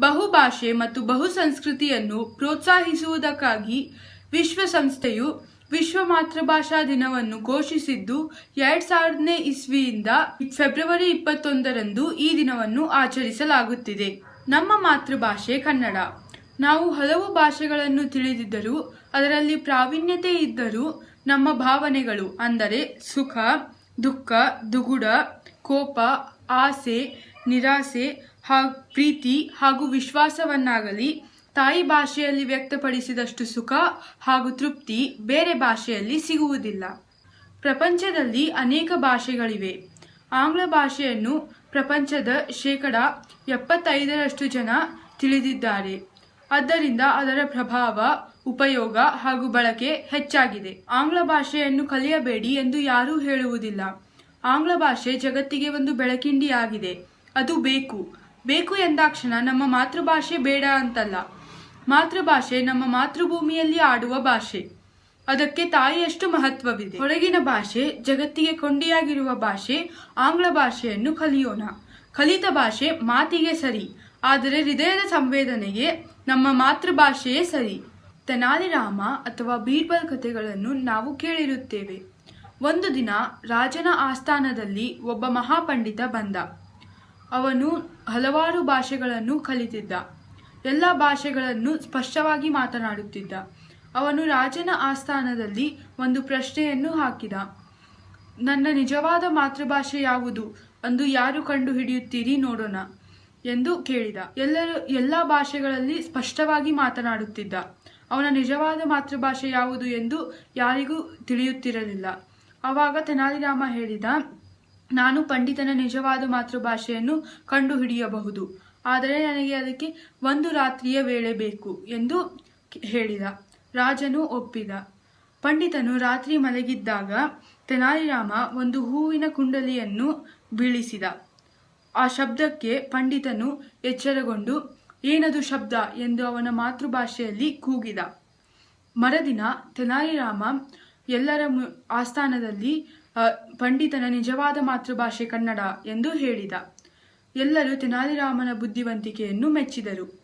ಬಹುಭಾಷೆ ಮತ್ತು ಬಹುಸಂಸ್ಕೃತಿಯನ್ನು ಪ್ರೋತ್ಸಾಹಿಸುವುದಕ್ಕಾಗಿ ವಿಶ್ವಸಂಸ್ಥೆಯು ವಿಶ್ವ ಮಾತೃಭಾಷಾ ದಿನವನ್ನು ಘೋಷಿಸಿದ್ದು, ಎರಡ್ ಸಾವಿರದನೇ ಇಸ್ವಿಯಿಂದ ಫೆಬ್ರವರಿ ಇಪ್ಪತ್ತೊಂದರಂದು ಈ ದಿನವನ್ನು ಆಚರಿಸಲಾಗುತ್ತಿದೆ. ನಮ್ಮ ಮಾತೃಭಾಷೆ ಕನ್ನಡ. ನಾವು ಹಲವು ಭಾಷೆಗಳನ್ನು ತಿಳಿದಿದ್ದರೂ, ಅದರಲ್ಲಿ ಪ್ರಾವೀಣ್ಯತೆ ಇದ್ದರೂ ನಮ್ಮ ಭಾವನೆಗಳು ಅಂದರೆ ಸುಖ, ದುಃಖ, ದುಗುಡ, ಕೋಪ, ಆಸೆ, ನಿರಾಸೆ ಹಾಗೂ ಪ್ರೀತಿ ಹಾಗೂ ವಿಶ್ವಾಸವನ್ನಾಗಲಿ ತಾಯಿ ಭಾಷೆಯಲ್ಲಿ ವ್ಯಕ್ತಪಡಿಸಿದಷ್ಟು ಸುಖ ಹಾಗೂ ತೃಪ್ತಿ ಬೇರೆ ಭಾಷೆಯಲ್ಲಿ ಸಿಗುವುದಿಲ್ಲ. ಪ್ರಪಂಚದಲ್ಲಿ ಅನೇಕ ಭಾಷೆಗಳಿವೆ. ಆಂಗ್ಲ ಭಾಷೆಯನ್ನು ಪ್ರಪಂಚದ ಶೇಕಡ ಎಪ್ಪತ್ತೈದರಷ್ಟು ಜನ ತಿಳಿದಿದ್ದಾರೆ. ಆದ್ದರಿಂದ ಅದರ ಪ್ರಭಾವ, ಉಪಯೋಗ ಹಾಗೂ ಬಳಕೆ ಹೆಚ್ಚಾಗಿದೆ. ಆಂಗ್ಲ ಭಾಷೆಯನ್ನು ಕಲಿಯಬೇಡಿ ಎಂದು ಯಾರೂ ಹೇಳುವುದಿಲ್ಲ. ಆಂಗ್ಲ ಭಾಷೆ ಜಗತ್ತಿಗೆ ಒಂದು ಬೆಳಕಿಂಡಿಯಾಗಿದೆ. ಅದು ಬೇಕು. ಬೇಕು ಎಂದಾಕ್ಷಣ ನಮ್ಮ ಮಾತೃಭಾಷೆ ಬೇಡ ಅಂತಲ್ಲ. ಮಾತೃಭಾಷೆ ನಮ್ಮ ಮಾತೃಭೂಮಿಯಲ್ಲಿ ಆಡುವ ಭಾಷೆ. ಅದಕ್ಕೆ ತಾಯಿಯಷ್ಟು ಮಹತ್ವವಿದೆ. ಹೊರಗಿನ ಭಾಷೆ, ಜಗತ್ತಿಗೆ ಕೊಂಡಿಯಾಗಿರುವ ಭಾಷೆ, ಆಂಗ್ಲ ಭಾಷೆಯನ್ನು ಕಲಿಯೋಣ. ಕಲಿತ ಭಾಷೆ ಮಾತಿಗೆ ಸರಿ, ಆದರೆ ಹೃದಯದ ಸಂವೇದನೆಗೆ ನಮ್ಮ ಮಾತೃಭಾಷೆಯೇ ಸರಿ. ತೆನಾಲಿರಾಮ ಅಥವಾ ಬೀರ್ಬಲ್ ಕಥೆಗಳನ್ನು ನಾವು ಕೇಳಿರುತ್ತೇವೆ. ಒಂದು ದಿನ ರಾಜನ ಆಸ್ಥಾನದಲ್ಲಿ ಒಬ್ಬ ಮಹಾಪಂಡಿತ ಬಂದ. ಅವನು ಹಲವಾರು ಭಾಷೆಗಳನ್ನು ಕಲಿತಿದ್ದ. ಎಲ್ಲ ಭಾಷೆಗಳನ್ನು ಸ್ಪಷ್ಟವಾಗಿ ಮಾತನಾಡುತ್ತಿದ್ದ. ಅವನು ರಾಜನ ಆಸ್ಥಾನದಲ್ಲಿ ಒಂದು ಪ್ರಶ್ನೆಯನ್ನು ಹಾಕಿದ. ನನ್ನ ನಿಜವಾದ ಮಾತೃಭಾಷೆ ಯಾವುದು? ಅಂದು ಯಾರು ಕಂಡು ಹಿಡಿಯುತ್ತೀರಿ ನೋಡೋಣ ಎಂದು ಕೇಳಿದ. ಎಲ್ಲರೂ ಎಲ್ಲ ಭಾಷೆಗಳಲ್ಲಿ ಸ್ಪಷ್ಟವಾಗಿ ಮಾತನಾಡುತ್ತಿದ್ದ. ಅವನ ನಿಜವಾದ ಮಾತೃಭಾಷೆ ಯಾವುದು ಎಂದು ಯಾರಿಗೂ ತಿಳಿಯುತ್ತಿರಲಿಲ್ಲ. ಆವಾಗ ತೆನಾಲಿರಾಮ ಹೇಳಿದ ನಾನು ಪಂಡಿತನ ನಿಜವಾದ ಮಾತೃಭಾಷೆಯನ್ನು ಕಂಡುಹಿಡಿಯಬಹುದು. ಆದರೆ ನನಗೆ ಅದಕ್ಕೆ ಒಂದು ರಾತ್ರಿಯ ವೇಳೆ ಬೇಕು ಎಂದು ಹೇಳಿದ. ರಾಜನು ಒಪ್ಪಿದ. ಪಂಡಿತನು ರಾತ್ರಿ ಮಲಗಿದ್ದಾಗ ತೆನಾಲಿರಾಮ ಒಂದು ಹೂವಿನ ಕುಂಡಲಿಯನ್ನು ಬೀಳಿಸಿದ. ಆ ಶಬ್ದಕ್ಕೆ ಪಂಡಿತನು ಎಚ್ಚರಗೊಂಡು, ಏನದು ಶಬ್ದ? ಎಂದು ಅವನ ಮಾತೃಭಾಷೆಯಲ್ಲಿ ಕೂಗಿದ. ಮರದಿನ ತೆನಾಲಿರಾಮ ಎಲ್ಲರ ಆಸ್ಥಾನದಲ್ಲಿ ಪಂಡಿತನ ನಿಜವಾದ ಮಾತೃಭಾಷೆ ಕನ್ನಡ ಎಂದು ಹೇಳಿದ. ಎಲ್ಲರೂ ತೆನಾಲಿರಾಮನ ಬುದ್ಧಿವಂತಿಕೆಯನ್ನು ಮೆಚ್ಚಿದರು.